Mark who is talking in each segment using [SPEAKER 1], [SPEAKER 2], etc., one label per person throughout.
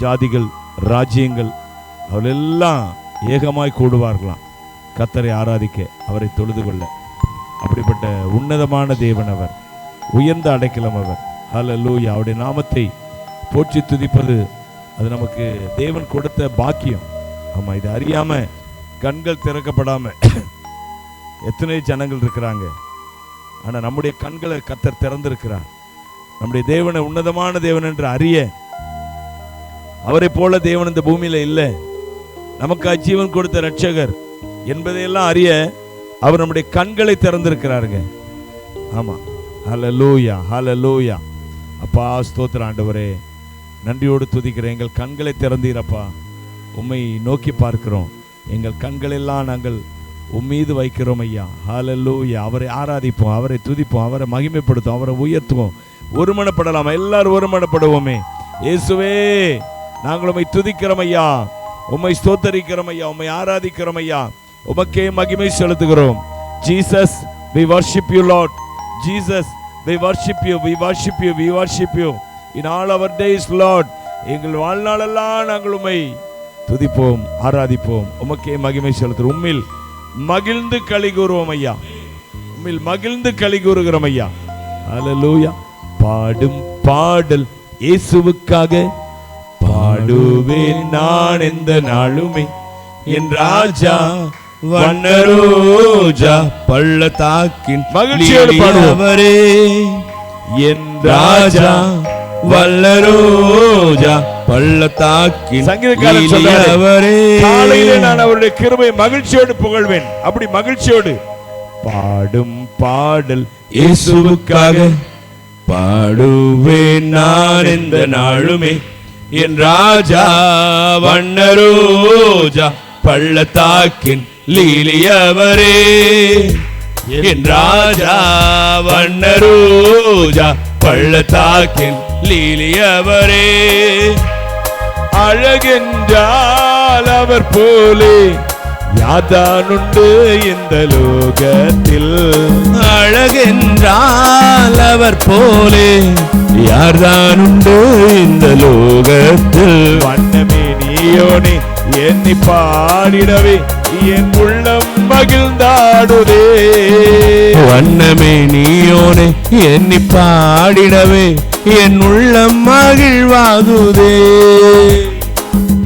[SPEAKER 1] ஜாதிகள் ராஜ்யங்கள் அவளெல்லாம் ஏகமாய் கூடுவார்களாம். கத்தரை ஆராதிக்க அவரை தொழுது கொள்ள. அப்படிப்பட்ட உன்னதமான தேவன் அவர் உயர்ந்த அடைக்கலம் அவர். ஹalleluya அவருடைய நாமத்தை போற்றி துதிப்பது அது நமக்கு தேவன் கொடுத்த பாக்கியம். ஆமாம் இது அறியாமல் கண்கள் திறக்கப்படாமல் எத்தனை ஜனங்கள் இருக்கிறாங்க. ஆனால் நம்முடைய கண்களை கத்தர் திறந்திருக்கிறார். நம்முடைய தேவனை உன்னதமான தேவன் என்று அறிய அவரை போல தேவன் இந்த பூமியில இல்லை. நமக்கு அஜீவன் கொடுத்த ரட்சகர் என்பதையெல்லாம் அறிய அவர் நம்முடைய கண்களை திறந்திருக்கிறாருங்க. ஆமா. ஹால லூயா அப்பா ஸ்தோத்திர ஆண்டவரே நன்றியோடு துதிக்கிறேன். எங்கள் கண்களை திறந்தீரப்பா. உம்மை நோக்கி பார்க்கிறோம். எங்கள் கண்களெல்லாம் நாங்கள் உம்மீது வைக்கிறோம் ஐயா. ஹalleluya. அவரை ஆராதிப்போம் அவரை துதிப்போம் அவரை மகிமைப்படுத்தும் அவரை உயர்த்துவோம். ஒருமனப்படலாம்? எல்லாரும் ஒருமனப்படுவோமே. இயேசுவே. நாங்கள் உண்மை துதிக்கிறோம் ஐயா. உம்மை ஸ்தோத்தரிக்கிறோம் ஐயா. உம்மை ஆராதிக்கிறோம் ஐயா. உமக்கே மகிமை செலுத்துகிறோம். Jesus we worship you Lord Jesus we worship you we worship you we worship you in all our days Lord எங்கள் வாழ்நாளெல்லாம் நாங்கள் உண்மை துதிப்போம் ஆராதிப்போம். உமக்கே மகிமை செலுத்துகிறோம். உண்மையில் மகிழ்ந்து களி கூறுவோம் ஐயா. உண்மையில் மகிழ்ந்து களி கூறுகிறோம் ஐயா. ஹalleluya பாடும் பாடல் இயேசுவுக்காக பாடுவேன் நான் எந்த நாளுமே. என் ராஜா
[SPEAKER 2] வண்ணரோஜா பள்ளத்தாக்கின்
[SPEAKER 1] மகிழ்ச்சியோடு.
[SPEAKER 2] அவரே.
[SPEAKER 1] என்
[SPEAKER 2] ராஜா வல்லரோஜா பள்ளத்தாக்கின்
[SPEAKER 1] சங்கீதக்காரன்
[SPEAKER 2] அவரே.
[SPEAKER 1] காலையிலே நான் அவருடைய கிருபை மகிழ்ச்சியோடு புகழ்வேன். அப்படி மகிழ்ச்சியோடு. பாடும் பாடல்
[SPEAKER 2] இயேசுவுக்காக. பாடுவேன் நான் எந்த நாளுமே. என் ராஜா வண்ணரோஜா பள்ளத்தாக்கின் லீலியவரே. என் ராஜா வண்ணரோஜா பள்ளத்தாக்கின் லீலியவரே.
[SPEAKER 1] அழகென்றால் அவர் போலே யாதானுண்டு இந்த லோகத்தில்.
[SPEAKER 2] அழகென்றால் அவர் போலே யார்தான் உண்டு இந்த லோகத்தில்?
[SPEAKER 1] வண்ணமே நீயோனே என்னை பாடிடவே என் உள்ளம் மகிழ்ந்தாடுதே.
[SPEAKER 2] வண்ணமே நீயோனே எண்ணி பாடிடவே என் உள்ளம் மகிழ்வாகுதே.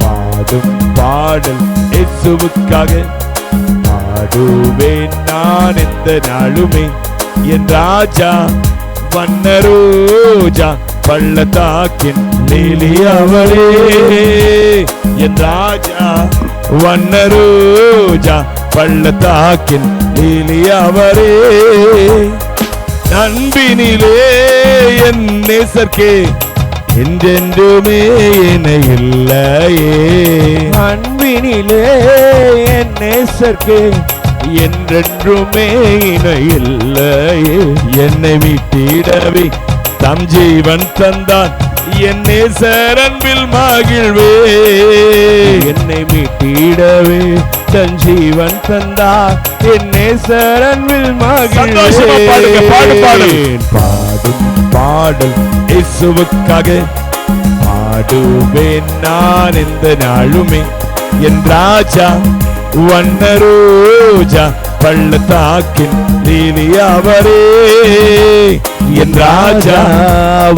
[SPEAKER 1] பாடும் பாடல் இயேசுவுக்காக பாடுவேன் நான் எந்த நாளுமே. என் ராஜா வண்ணரோஜா பள்ளத்தாக்கின் லீலி அவளே என் ராஜா வண்ணரோஜா பள்ளத்தாக்கின் லீலி அவரே அன்பினிலே என் நேசர்க்கே என்றென்றுமே என இல்லையே. அன்பினிலே என் நேசர்க்கே என்றென்றுமே இன இல்லையே என்னை மீட்டிடவே தம் ஜீவன் தந்தான். என் நேசர் அன்பில் மகிழ்வே. என்னை மீட்டிடவே தன் ஜீவன் தந்தார் என் நேசர் அன்பில்
[SPEAKER 2] சந்தோஷமா பாடுங்க, பாடு, பாடு.
[SPEAKER 1] மகிழ்வேன் பாடும் பாடல் இயேசுவுக்காக? பாடுவேன் நான் எந்த நாளுமே. என் ராஜா வண்ணரோஜா பள்ளத்தாக்கின் லீலி அவரே. என் ராஜா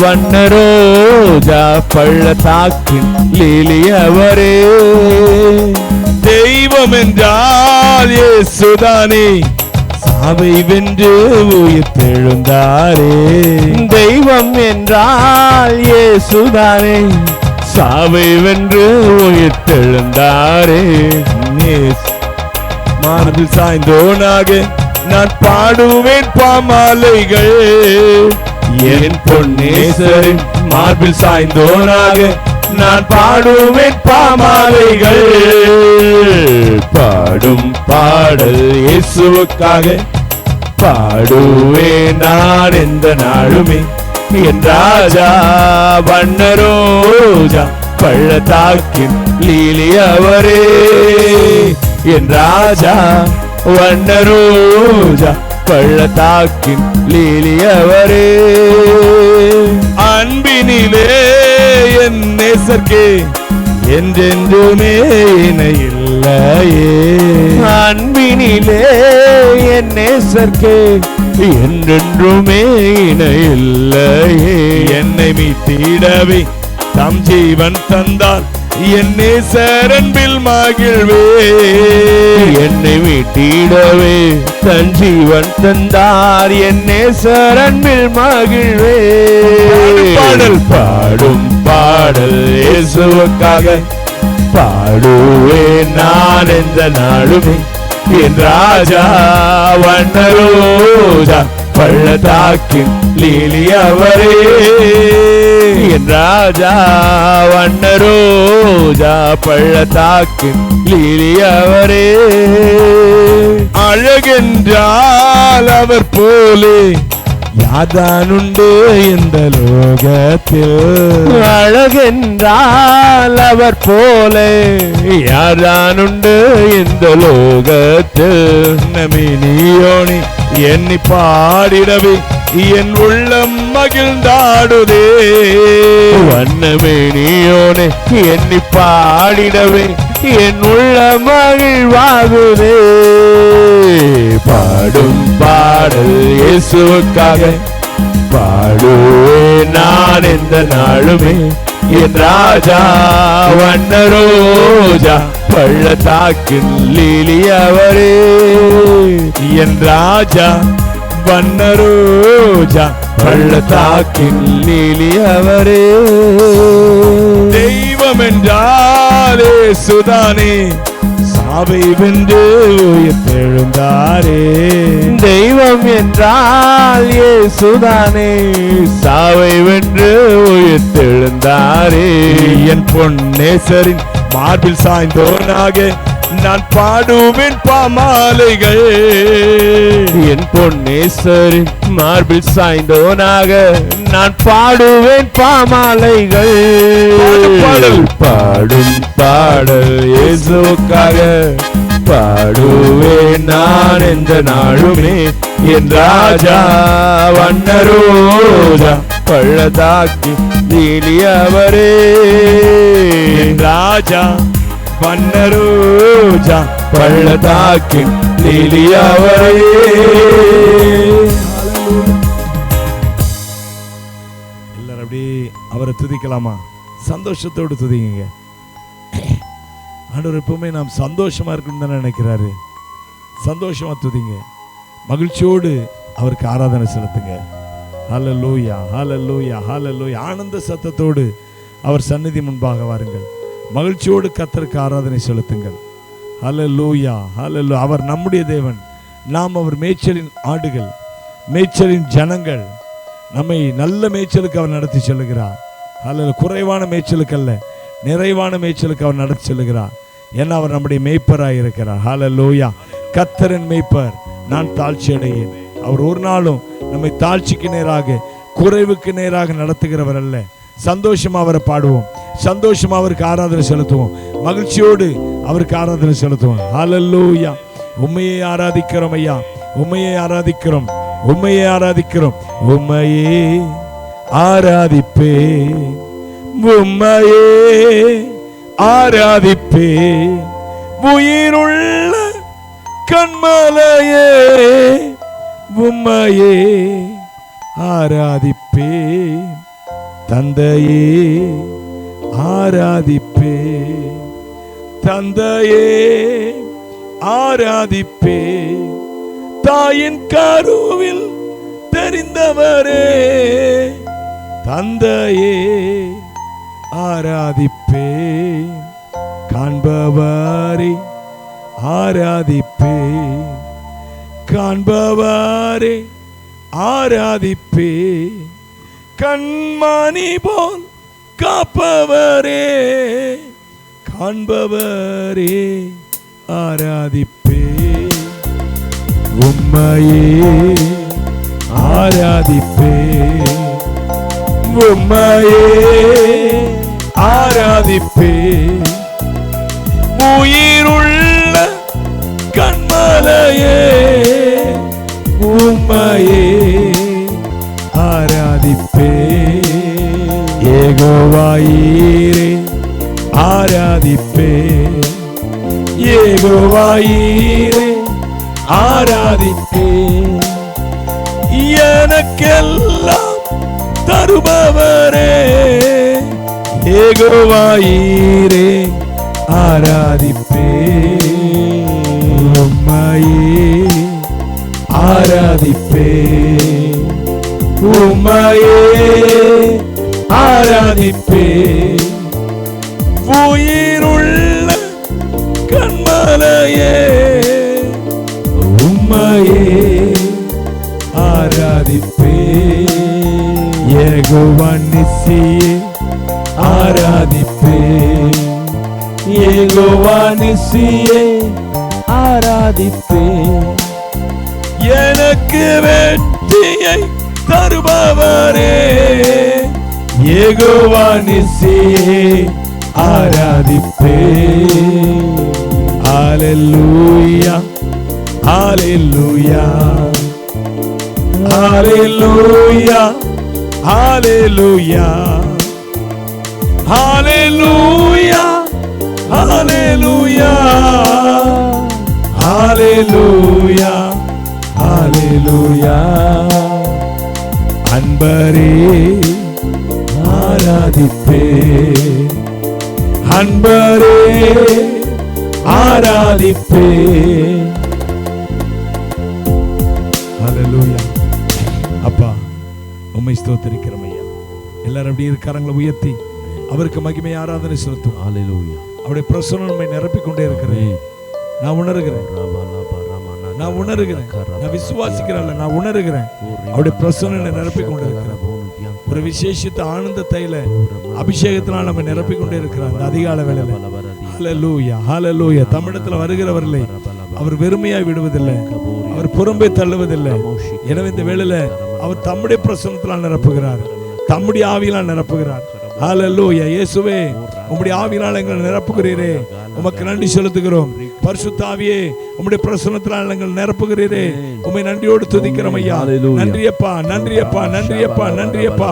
[SPEAKER 2] வண்ணரோஜா பள்ளத்தாக்கின் லீலி அவரே.
[SPEAKER 1] தெய்வம் என்றால் இயேசுதானே. சாவை வென்று உயிர்த்தெழுந்தாரே
[SPEAKER 2] தெய்வம் என்றால் இயேசுதானே.
[SPEAKER 1] சாவை வென்று உயிர்த்தெழுந்தாரே தெழுந்தாரே நேஸ் மார்பில் சாய்ந்தோனாக நான் பாடுவேன் பாமாலைகள். என் பொன்னேசரின் மார்பில் சாய்ந்தோனாக நான் பாடுவேன் பாமாலைகள். பாடும் பாடல் இயேசுவுக்காக பாடுவேன் நான் எந்த நாளுமே. என் ராஜா வண்ணரோஜா பள்ளத்தாக்கின் லீலி அவரே என் ராஜா வண்ண ரோஜா பள்ளத்தாக்கின் லீலி அவரே அன்பினிலே என் நேசர்க்கே என்றென்றுமே இணையில்லையே
[SPEAKER 2] அன்பினிலே என் நேசர்க்கே என்றென்றுமே இணையில்லையே
[SPEAKER 1] என்னை மீட்டிடவே தம் ஜீவன் தந்தார் என் நேசரன்பில் மகிழ்வே
[SPEAKER 2] என்னை மீட்டிடவே தன் ஜீவன் தந்தார் என் நேசரன்பில் மகிழ்வே
[SPEAKER 1] பாடல்.
[SPEAKER 2] பாடும் பாடல் இயேசுவுக்காக பாடுவேன் நான் எந்த நாளுமே. என் ராஜா வண்ணரோஜா பள்ளத்தாக்கின் லீலி அவரே. என் ராஜா வண்ண ரோஜா பள்ளத்தாக்கு லீலியவரே.
[SPEAKER 1] அழகென்றால் அவர் போலே யாதானுண்டு இந்த லோகத்தில்
[SPEAKER 2] அழகென்றால் அவர் போலே யாதானுண்டு இந்த லோகத்தில்.
[SPEAKER 1] நமினியோனி எண்ணி பாடிடவே. என் உள்ளம் மகிழ்ந்தாடுதே.
[SPEAKER 2] வண்ணமே நீயோனே எண்ணி பாடிடவே என் உள்ள மகிழ்வாகுதே. பாடும் பாடல் இயேசுவுக்காக பாடுவே நான் எந்த நாளுமே. என் ராஜா வண்ண ரோஜா பள்ளத்தாக்கின் லீலி அவரே
[SPEAKER 1] என் ராஜா
[SPEAKER 2] லீலி அவரே.
[SPEAKER 1] தெய்வம் என்றாலே சுதானே சாவை வென்று உயிர்த்தெழுந்தாரே.
[SPEAKER 2] தெய்வம் என்றால் இயேசுதானே சாவை வென்று உயிர்த்தெழுந்தாரே.
[SPEAKER 1] என் பொன்னேசரின் மார்பில் சாய்ந்தோனாக நான் பாடுவேன் பாமாலைகள்.
[SPEAKER 2] என் பொன்னேசரின் மார்பில் சாய்ந்தோனாக நான் பாடுவேன் பாமாலைகள்.
[SPEAKER 1] பாடு பாடல்.
[SPEAKER 2] பாடும் பாடல் இயேசுக்காக பாடுவேன் நான் எந்த நாளுமே. என் ராஜா வண்ணரோஜா பள்ளதாக்கி நீலியவரே
[SPEAKER 1] என் ராஜா வண்ணரோஜா
[SPEAKER 2] பள்ளதாக்கி நீலியவரே
[SPEAKER 1] எல்லாரும் அப்படியே அவரை துதிக்கலாமா? சந்தோஷத்தோடு துதிங்க. ஆண்டவர் எப்பவுமே நாம் சந்தோஷமா இருக்கணும்னு தானே நினைக்கிறாரு. சந்தோஷமா துதிங்க. மகிழ்ச்சியோடு அவருக்கு ஆராதனை செலுத்துங்க. ஹால லூயா ஹால லூயா ஹால லூயா ஆனந்த சத்தத்தோடு அவர் சந்நிதி முன்பாக வாருங்கள். மகிழ்ச்சியோடு கத்தருக்கு ஆராதனை செலுத்துங்கள். ஹalleluya ஹalleluya அவர் நம்முடைய தேவன். நாம் அவர் மேய்ச்சலின் ஆடுகள் மேய்ச்சலின் ஜனங்கள். நம்மை நல்ல மேய்ச்சலுக்கு அவர் நடத்தி செல்லுகிறார். அல்ல குறைவான மேய்ச்சலுக்கு அல்ல நிறைவான மேய்ச்சலுக்கு அவர் நடத்தி செல்லுகிறார். ஏன்னா அவர் நம்முடைய மேய்ப்பராக இருக்கிறார். ஹalleluya கத்தரின் மேய்ப்பர் நான் தாழ்ச்சி அடையேன் அவர் ஒரு நாளும் நம்மை தாழ்ச்சிக்கு நேராக குறைவுக்கு நேராக நடத்துகிறவர் அல்ல. சந்தோஷமா அவரை பாடுவோம். சந்தோஷமா அவருக்கு ஆராதனை செலுத்துவோம். மகிழ்ச்சியோடு அவருக்கு ஆராதனை செலுத்துவோம். ஹalleluya உண்மையை ஆராதிக்கிறோம் ஐயா. உண்மையை ஆராதிக்கிறோம். உண்மையை ஆராதிக்கிறோம். உண்மையே ஆராதிப்பே உம்மையே ஆராதிப்பே உயிருள்ள கண்மலையே உம்மையே ஆராதிப்பே தந்தையே ஆராதிப்பே. தந்தையே ஆராதிப்பே. தாயின் கருவில் தெரிந்தவரே. தந்தையே ஆராதிப்பே. காண்பவரே ஆராதிப்பே. காண்பவரே ஆராதிப்பே. கண்மணி போல் காப்பவரே காண்பவரே ஆராதிப்பே. உம்மையே ஆராதிப்பே. உம்மையே ஆராதிப்பே. உயிருள்ள கண்மலையே യേഗോവായീരേ ആരാധിപ്പേ. യേഗോവായീരേ ആരാധിപ്പേ. எனக்கெல்லாம் தருபவரே ஏகோவாயீரே ஆராதிப்பே உம்மையே ஆராதிப்பே உம்மையே ஆராதிப்பே. உயிருள்ள கண்மலையே உம்மையே ஆராதிப்பே. ஏகோவான் நிசியே ஆராதிப்பே. ஏகோவான் நிசியே ஆராதிப்பே. எனக்கு வெற்றியை தருபவரே. ஏகோவானிசே ஆராதிப்பே ஹalleluya ஹalleluya ஹalleluya ஹalleluya ஹalleluya ஹalleluya ஹalleluya ஹalleluya அன்பரே ஆராதிப்பே. அன்பரே ஆராதிப்பே. ஹalleluya அப்பா உம்மை ஸ்தோத்திரிக்கிறோம் ஐயா. எல்லாரும் அப்படியே இருக்காரங்களை உயர்த்தி அவருக்கு மகிமை ஆராதனை செலுத்தும்
[SPEAKER 2] ஹalleluya
[SPEAKER 1] அவருடைய பிரசனம் நம்மை நிரப்பிக் கொண்டே இருக்கிறேன் நான் உணர்கிறேன். நான் உணர்கிறேன். நான் விசுவாசிக்கிறேன் நான் உணர்கிறேன். அவருடைய பிரசனம் என்னை நிரப்பிக் கொண்டே இருக்கிறேன் ஒரு விசேஷித்த ஆனந்த தைல அபிஷேகத்தினால் நம்ம நிரப்பிக் கொண்டே இருக்கிறார் அந்த அதிகால வேளையில. ஹalleluya ஹalleluya தமிழத்துல வருகிறவர்களை அவர் வெறுமையாய் விடுவதில்லை. அவர் புறம்பே தள்ளுவதில்லை. எனவே இந்த வேளையில அவர் தம்முடைய பிரசனத்தினால் நிரப்புகிறார். தம்முடைய ஆவியினால் நிரப்புகிறார். ஹலலூயா இயேசுவே உம்முடைய ஆவியினால் எங்களை நிரப்புகிறீரே. உமக்கு நன்றி செலுத்துகிறோம். பரிசுத்த ஆவியே உம்முடைய பிரசனத்தினால் எங்கள் நிரப்புகிறீரே. உம்மை நன்றியோடு துதிக்கிறோம் ஐயா. நன்றியப்பா நன்றியப்பா நன்றியப்பா நன்றியப்பா.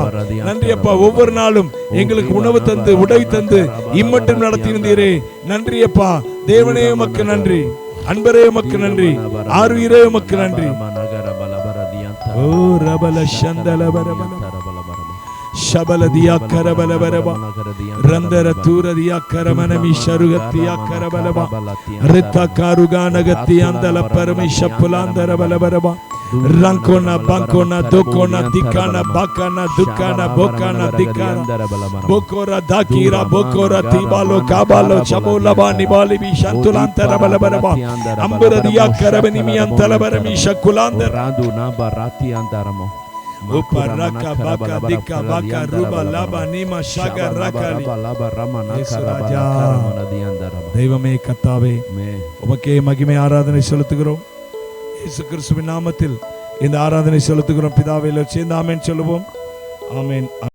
[SPEAKER 1] நன்றியப்பா ஒவ்வொரு நாளும் எங்களுக்கு உணவு தந்து உடை தந்து இம்மட்டும் நடத்தி வந்தீரே. நன்றியப்பா. தேவனே உமக்கு நன்றி. அன்பரே உமக்கு நன்றி. ஆர்வீரே உமக்கு நன்றி. ஓ ரபல சந்தல பரபல ಶಬಲದಿಯ ಕರಬಲಬರಬ ರಂದರ ತೂರದಿಯ ಕರಮನಮಿ ಶರುಗತ್ತಿಯ ಕರಬಲಬ ರಿತ್ತ ಕಾರುಗಾನಗತ್ತಿಯ ಅಂದಲ Paramesha ಪುಲಾಂದರ ಬಲಬರಬ ರಂಕೋನ ಬಂಕೋನ ದೋಕೋನ ದಿಕ್ಕಾನ ಬಾಕಾನ ದುಕ್ಕಾನ ಬೋಕಾನ ದಿಕ್ಕಾನ ಬೋಕೋರ ದಾಕೀರ ಬೋಕೋರ ತೀಬಾಲೋ ಕಾಬಾಲೋ ಚಬೋಲಬ ನಿಬಾಲಿಬಿ ಶಂತುಲಾಂತರ ಬಲಬರಬ ಅಂಬರದಿಯ ಕರಬನಿಮಿ ಅಂತಲಬರಮಿ ಶಕುಲಾಂತರ
[SPEAKER 2] ರಾದು ನಾಬ ರಾತಿ ಅಂತಾರಮೋ
[SPEAKER 1] Uparaka baka dika baka ruba laba nima shaga rakali Yesu ராஜா. தெய்வமே கத்தாவே உமக்கே மகிமை ஆராதனை செலுத்துகிறோம் இயேசு கிறிஸ்துவின் நாமத்தில் இந்த ஆராதனை செலுத்துகிறோம் பிதாவையில் சேர்ந்து ஆமென் சொல்லுவோம் ஆமென்